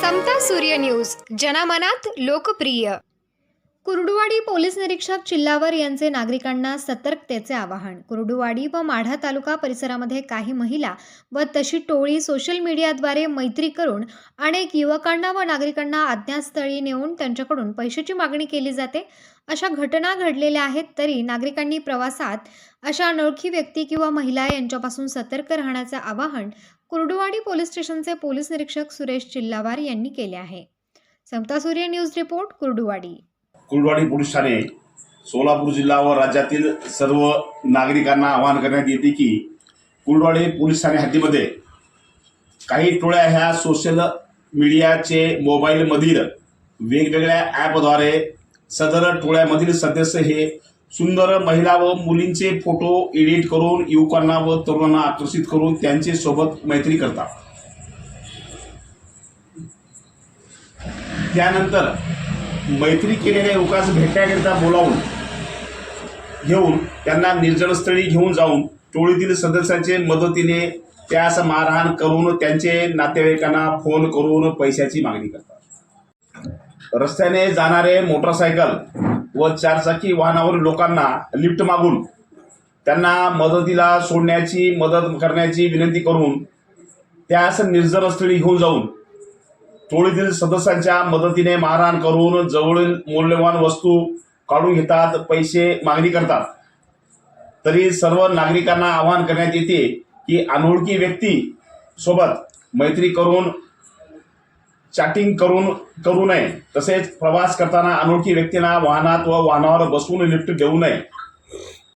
समता सूर्य न्यूज. जनमनात लोकप्रिय. कुर्डुवाडी पोलीस निरीक्षक चिल्लावर यांचे नागरिकांना सतर्कतेचे आवाहन. कुर्डुवाडी व माढा तालुका परिसरामध्ये काही महिला व तशी टोळी सोशल मीडियाद्वारे मैत्री करून अनेक युवकांना व नागरिकांना अज्ञातस्थळी नेऊन त्यांच्याकडून पैशाची मागणी केली जाते. अशा घटना घडलेल्या आहेत तरी नागरिकांनी प्रवासात अशा अनोळखी व्यक्ती किंवा महिला यांच्यापासून सतर्क राहण्याचे आवाहन कुर्डुवाडी पोलीस स्टेशनचे पोलीस निरीक्षक सुरेश चिल्लावार यांनी केले आहे. Samata Surya news report Kurduwadi. Kulwadi police Thane Solapur जिल्हा व राज्यातील सर्व नागरिकांना आवाहन करण्यात येते की कुलवाडी पोलीस ठाणे हद्दीमध्ये काही टोळ्या ह्या सोशल मीडियाचे मोबाईलमधील वेगवेगळ्या ॲपद्वारे सदर टोळ्यामधील सदस्य हे सुंदर महिला व मुलींचे फोटो एडिट करून युवकांना व तरुणांना आकर्षित करून त्यांचे सोबत मैत्री करतात. त्यानंतर मैत्री केलेल्या युवकास भेटण्याकरिता बोलावून घेऊन त्यांना निर्जनस्थळी घेऊन जाऊन टोळीतील सदस्यांचे मदतीने त्यास मारहाण करून त्यांचे नातेवाईकांना फोन करून पैशाची मागणी करतात. रस्त्याने जाणारे मोटरसायकल व चारचाकी वाहनावरील लोकांना लिफ्ट मागून त्यांना मदतीला सोडण्याची मदत करण्याची विनंती करून त्यास निर्जनस्थळी घेऊन जाऊन टोळीतील सदस्यांच्या मदतीने मारहाण करून जवळील मौल्यवान वस्तू काढून घेतात पैसे मागणी करतात. तरी सर्व नागरिकांना आवाहन करण्यात येते की अनोळखी व्यक्ती सोबत मैत्री करून चॅटिंग करून करू नये. तसेच प्रवास करताना अनोळखी व्यक्तींना वाहनात व वाहनावर बसून लिफ्ट घेऊ नये.